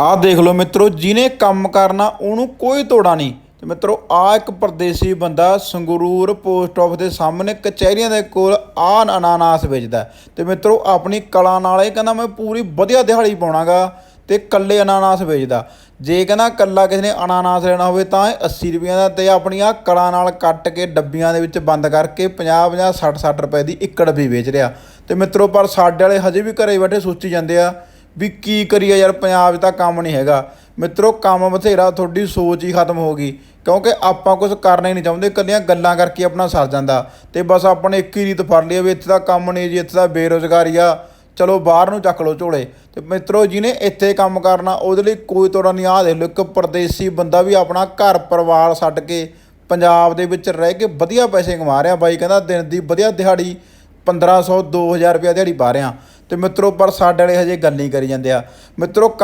ਆਹ ਦੇਖ ਲਓ ਮਿੱਤਰੋ, ਜਿਹਨੇ ਕੰਮ ਕਰਨਾ, ਉਹਨੂੰ ਕੋਈ ਤੋੜਾ ਨਹੀਂ। ਤੇ ਮਿੱਤਰੋ ਆ ਇੱਕ ਪਰਦੇਸੀ ਬੰਦਾ ਸੰਗਰੂਰ ਪੋਸਟ ਆਫਿਸ ਦੇ ਸਾਹਮਣੇ ਕਚਹਿਰੀਆਂ ਦੇ ਕੋਲ ਆ ਅਨਾਨਾਸ ਵੇਚਦਾ ਹੈ। ਤੇ ਮਿੱਤਰੋ, ਆਪਣੀ ਕਲਾ ਨਾਲ ਇਹ ਕਹਿੰਦਾ, ਮੈਂ ਪੂਰੀ ਵਧੀਆ ਦਿਹਾੜੀ ਪਾਉਣਾਗਾ। ਤੇ ਕੱਲੇ ਅਨਾਨਾਸ ਵੇਚਦਾ। ਜੇ ਕਹਿੰਦਾ ਕੱਲਾ ਕਿਸੇ ਨੇ ਅਨਾਨਾਸ ਲੈਣਾ ਹੋਵੇ, ਤਾਂ ਇਹ 80 ਰੁਪਈਆਂ ਦਾ ਤੇ ਆਪਣੀ ਆ ਕਲਾ ਨਾਲ ਕੱਟ ਕੇ ਡੱਬੀਆਂ ਦੇ ਵਿੱਚ ਬੰਦ ਕਰਕੇ 50 50 60 60 ਰੁਪਏ ਦੀ ਇੱਕ ਡੱਬੀ ਵੇਚ ਰਿਹਾ। ਤੇ ਮਿੱਤਰੋ, ਪਰ ਸਾਡੇ ਵਾਲੇ ਹਜੇ ਵੀ ਘਰੇ ਬੈਠੇ ਸੋਚੀ ਜਾਂਦੇ ਆ ਵੀ ਕੀ ਕਰੀਏ ਯਾਰ, ਪੰਜਾਬ 'ਚ ਤਾਂ ਕੰਮ ਨਹੀਂ ਹੈਗਾ। ਮਿੱਤਰੋ, ਕੰਮ ਬਥੇਰਾ, ਤੁਹਾਡੀ ਸੋਚ ਹੀ ਖਤਮ ਹੋ ਗਈ। ਕਿਉਂਕਿ ਆਪਾਂ ਕੁਝ ਕਰਨਾ ਹੀ ਨਹੀਂ ਚਾਹੁੰਦੇ, ਇਕੱਲੀਆਂ ਗੱਲਾਂ ਕਰਕੇ ਆਪਣਾ ਸਰ ਜਾਂਦਾ। ਤੇ ਬਸ ਆਪਾਂ ਨੇ ਇੱਕ ਹੀ ਰੀਤ ਫੜ ਲਈ ਆ ਵੀ ਇੱਥੇ ਦਾ ਕੰਮ ਨਹੀਂ ਜੀ, ਇੱਥੇ ਦਾ ਬੇਰੁਜ਼ਗਾਰੀ ਆ। ਚਲੋ, ਬਾਹਰ ਨੂੰ ਚੱਕ ਲਓ ਝੋਲੇ। ਤੇ ਮਿੱਤਰੋ, ਜਿਹਨੇ ਇੱਥੇ ਕੰਮ ਕਰਨਾ, ਉਹਦੇ ਲਈ ਕੋਈ ਤੋੜਾ ਨਹੀਂ। ਆ ਦੇਖ ਲਓ, ਇੱਕ ਪਰਦੇਸੀ ਬੰਦਾ ਵੀ ਆਪਣਾ ਘਰ, ਪਰਿਵਾਰ ਛੱਡ ਕੇ ਪੰਜਾਬ ਦੇ ਵਿੱਚ ਰਹਿ ਕੇ ਵਧੀਆ ਪੈਸੇ ਕਮਾ ਰਿਹਾ। ਬਾਈ ਕਹਿੰਦਾ, ਦਿਨ ਦੀ ਵਧੀਆ ਦਿਹਾੜੀ 1500 2000 ਰੁਪਏ ਦਿਹਾੜੀ ਪਾ ਰਿਹਾ। ਤੇ ਮਿੱਤਰੋ ਪਰ ਸਾਡੇ ਵਾਲੇ ਹਜੇ ਗੱਲ ਨਹੀਂ ਕਰੀ ਜਾਂਦੇ ਆ। ਮਿੱਤਰੋ ਕੰਮ